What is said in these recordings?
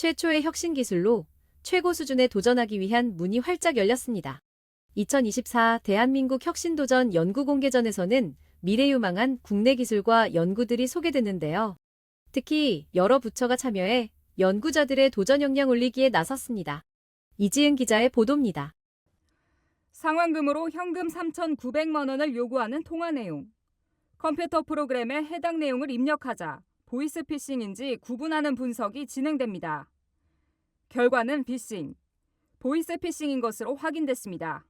최초의 혁신 기술로 최고 수준에 도전하기 위한 문이 활짝 열렸습니다. 2024 대한민국 혁신도전 연구공개전에서는 미래유망한 국내 기술과 연구들이 소개됐는데요. 특히 여러 부처가 참여해 연구자들의 도전 역량 올리기에 나섰습니다. 이지은 기자의 보도입니다. 상환금으로 현금 3,900만 원을 요구하는 통화 내용. 컴퓨터 프로그램에 해당 내용을 입력하자 보이스피싱인지 구분하는 분석이 진행됩니다. 결과는 피싱, 보이스피싱인 것으로 확인됐습니다.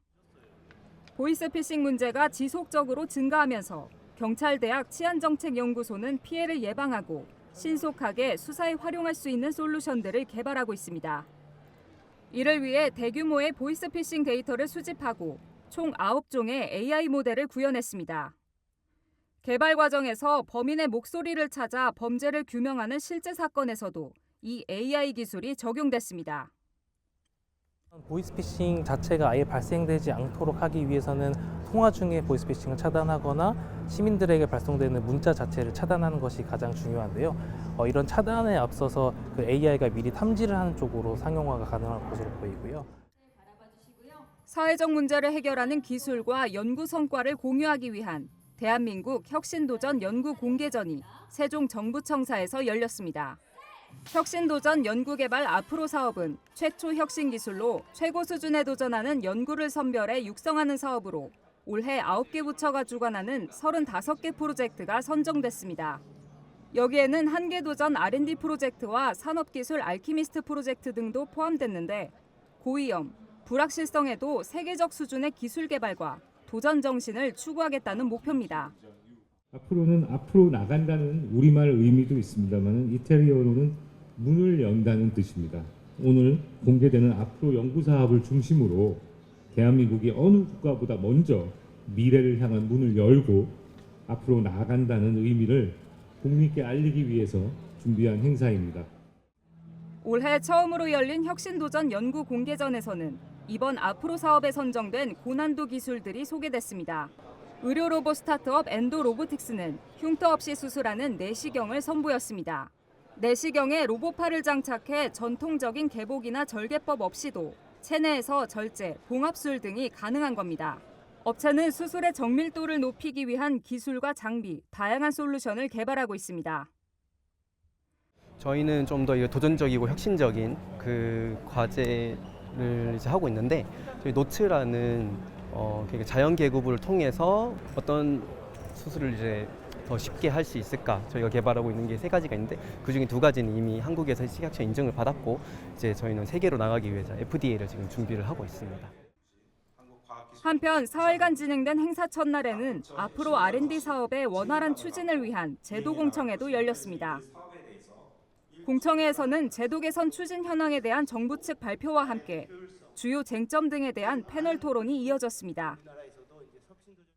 보이스피싱 문제가 지속적으로 증가하면서 경찰대학 치안정책연구소는 피해를 예방하고 신속하게 수사에 활용할 수 있는 솔루션들을 개발하고 있습니다. 이를 위해 대규모의 보이스피싱 데이터를 수집하고 총 9종의 AI 모델을 구현했습니다. 개발 과정에서 범인의 목소리를 찾아 범죄를 규명하는 실제 사건에서도 이 AI 기술이 적용됐습니다. 보이스피싱 자체가 아예 발생되지 않도록 하기 위해서는 통화 중에 보이스피싱을 차단하거나 시민들에게 발송되는 문자 자체를 차단하는 것이 가장 중요한데요. 어, 이런 차단에 앞서서 그 AI가 미리 탐지를 하는 쪽으로 상용화가 가능한 것으로 보이고요. 사회적 문제를 해결하는 기술과 연구 성과를 공유하기 위한 대한민국 혁신도전 연구 공개전이 세종 정부청사에서 열렸습니다. 혁신도전 연구개발 앞으로 사업은 최초 혁신 기술로 최고 수준에 도전하는 연구를 선별해 육성하는 사업으로 올해 9개 부처가 주관하는 35개 프로젝트가 선정됐습니다. 여기에는 한계도전 R&D 프로젝트와 산업기술 알키미스트 프로젝트 등도 포함됐는데 고위험, 불확실성에도 세계적 수준의 기술 개발과 도전 정신을 추구하겠다는 목표입니다. 앞으로는 앞으로 나간다는 우리말 의미도 있습니다만 이태리어로는 문을 연다는 뜻입니다. 오늘 공개되는 앞으로 연구 사업을 중심으로 대한민국이 어느 국가보다 먼저 미래를 향한 문을 열고 앞으로 나아간다는 의미를 국민께 알리기 위해서 준비한 행사입니다. 올해 처음으로 열린 혁신도전 연구 공개전에서는 이번 앞으로 사업에 선정된 고난도 기술들이 소개됐습니다. 의료 로봇 스타트업 엔도 로보틱스는 흉터 없이 수술하는 내시경을 선보였습니다. 내시경에 로봇팔을 장착해 전통적인 개복이나 절개법 없이도 체내에서 절제, 봉합술 등이 가능한 겁니다. 업체는 수술의 정밀도를 높이기 위한 기술과 장비, 다양한 솔루션을 개발하고 있습니다. 저희는 좀 더 도전적이고 혁신적인 그 과제 를 이제 하고 있는데 저희 노트라는 어, 그러니까 자연 계급을 통해서 어떤 수술을 이제 더 쉽게 할 수 있을까 저희가 개발하고 있는 게 세 가지가 있는데 그 중에 두 가지는 이미 한국에서 식약처 인증을 받았고 이제 저희는 세계로 나가기 위해서 FDA를 지금 준비를 하고 있습니다. 한편 사흘간 진행된 행사 첫날에는 앞으로 R&D 사업의 원활한 추진을 위한 제도 공청회도 열렸습니다. 공청회에서는 제도 개선 추진 현황에 대한 정부 측 발표와 함께 주요 쟁점 등에 대한 패널 토론이 이어졌습니다.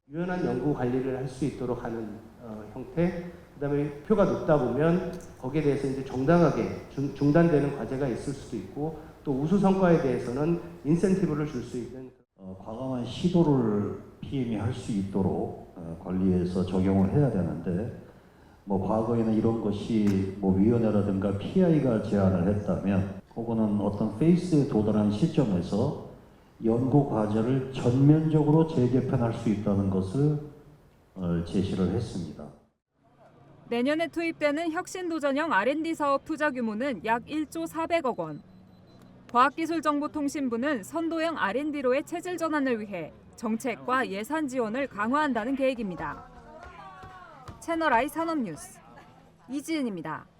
유연한 연구 관리를 할 수 있도록 하는 어, 형태, 그다음에 표가 높다 보면 거기에 대해서 이제 정당하게 중, 중단되는 과제가 있을 수도 있고 또 우수 성과에 대해서는 인센티브를 줄 수 있는 어, 과감한 시도를 PM이 할 수 있도록 어, 관리해서 적용을 해야 되는데 뭐 과거에는 이런 것이 뭐 위원회라든가 PI가 제안을 했다면 그거는 어떤 페이스에 도달한 시점에서 연구 과제를 전면적으로 재개편할 수 있다는 것을 어, 제시를 했습니다. 내년에 투입되는 혁신도전형 R&D 사업 투자 규모는 약 1조 400억 원. 과학기술정보통신부는 선도형 R&D로의 체질 전환을 위해 정책과 예산 지원을 강화한다는 계획입니다. 채널 I 산업뉴스 이지은입니다.